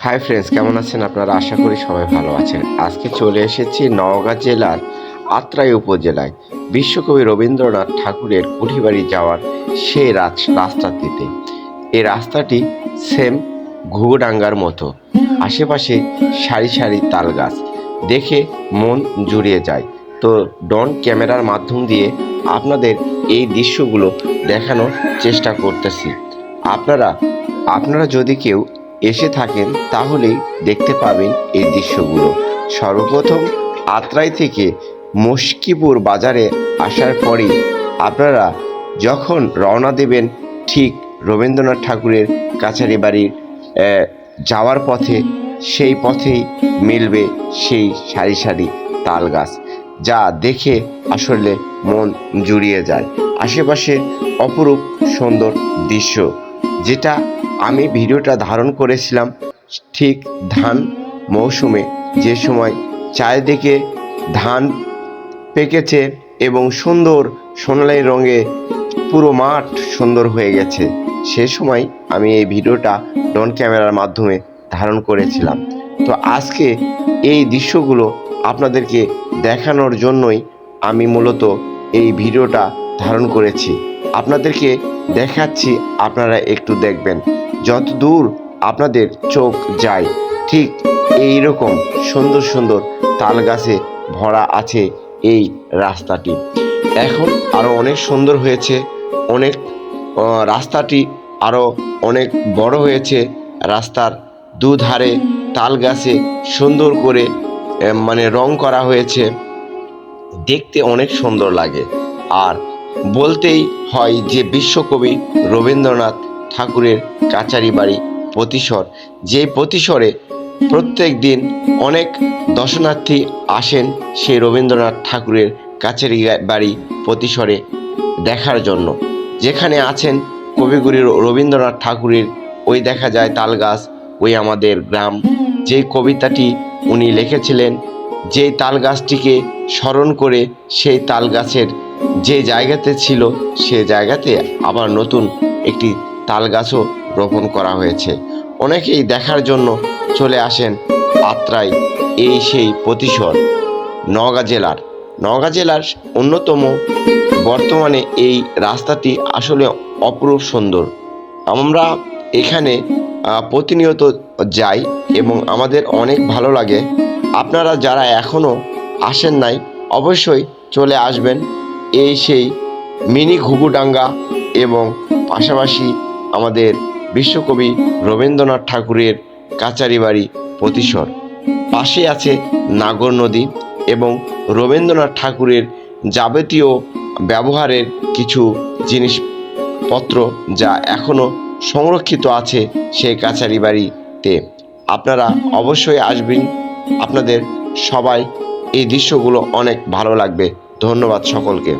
Hi friends কেমন আছেন? আপনারা আশা করি সবাই ভালো আছেন। আজকে চলে এসেছি নওগাঁ জেলার আত্রাই উপজেলায়। বিশ্বকবি রবীন্দ্রনাথ ঠাকুরের কুঠিবাড়ি যাওয়ার সেই রাস- রাস্তাটিতে। এই রাস্তাটি সেম ঘুঘুডাঙ্গার মতো। আশেপাশে সারি সারি তাল গাছ দেখে মন জুড়িয়ে যায়। তো ডন ক্যামেরার মাধ্যম দিয়ে আপনাদের এই দৃশ্যগুলো দেখানোর চেষ্টা করতেছি। আপনারা আপনারা যদি কেউ এসে থাকেন, তাহলেই দেখতে পাবেন এই দৃশ্যগুলো। সর্বপ্রথম আত্রাই থেকে মুশকিপুর বাজারে আসার পরেই আপনারা যখন রওনা দেবেন ঠিক রবীন্দ্রনাথ ঠাকুরের কাছারি বাড়ির যাওয়ার পথে, সেই পথেই মিলবে সেই সারি সারি তাল গাছ যা দেখে আসলে মন জুড়িয়ে যায়। আশেপাশে অপরূপ সুন্দর দৃশ্য, যেটা আমি ভিডিওটা ধারণ করেছিলাম ঠিক ধান মৌসুমে। যে সময় চারিদিকে ধান পেকেছে এবং সুন্দর সোনালি রঙে পুরো মাঠ সুন্দর হয়ে গেছে, সে সময় আমি এই ভিডিওটা ডন ক্যামেরার মাধ্যমে ধারণ করেছিলাম। তো আজকে এই দৃশ্যগুলো আপনাদেরকে দেখানোর জন্যই আমি মূলত এই ভিডিওটা ধারণ করেছি। আপনাদেরকে দেখাচ্ছি, আপনারা একটু দেখবেন। যত দূর আপনাদের চোখ যায়, ঠিক এই রকম সুন্দর সুন্দর তাল গাছে ভরা আছে এই রাস্তাটি। এখন আরও অনেক সুন্দর হয়েছে, অনেক রাস্তাটি আরও অনেক বড় হয়েছে। রাস্তার দুধারে তাল গাছে সুন্দর করে মানে রং করা হয়েছে। দেখতে অনেক সুন্দর লাগে। আর বলতেই হয় যে বিশ্বকবি রবীন্দ্রনাথ ঠাকুরের কাচারি বাড়ি, প্রতিসর। যে প্রতিসরে প্রত্যেক দিন অনেক দর্শনার্থী আসেন সেই রবীন্দ্রনাথ ঠাকুরের কাচারি বাড়ি, প্রতিসরে দেখার জন্য। যেখানে আছেন কবিগুরু রবীন্দ্রনাথ ঠাকুরের ওই দেখা যায় তালগাছ ওই আমাদের গ্রাম। যে কবিতাটি উনি লিখেছিলেন, যেই তাল গাছটিকে স্মরণ করে সেই তাল গাছের যে জায়গাতে ছিল, সে জায়গাতে আবার নতুন একটি তাল গাছও রোপণ করা হয়েছে। অনেকেই দেখার জন্য চলে আসেন আত্রাই এই সেই প্রতিশর নওগাঁ জেলার। নওগাঁ জেলার অন্যতম বর্তমানে এই রাস্তাটি আসলে অপরূপ সুন্দর। আমরা এখানে প্রতিনিয়ত যাই এবং আমাদের অনেক ভালো লাগে। আপনারা যারা এখনও আসেন নাই, অবশ্যই চলে আসবেন এই সেই মিনি ঘুঘুডাঙ্গা এবং পাশাপাশি আমাদের বিশ্বকবি রবীন্দ্রনাথ ঠাকুরের কাচারি বাড়ি প্রতিসর। পাশে আছে নাগর নদী এবং রবীন্দ্রনাথ ঠাকুরের যাবতীয় ব্যবহারের কিছু জিনিসপত্র যা এখনও সংরক্ষিত আছে সেই কাছারি বাড়িতে আপনারা অবশ্যই আসবেন। আপনাদের সবাই এই দৃশ্যগুলো অনেক ভালো লাগবে। ধন্যবাদ সকলকে।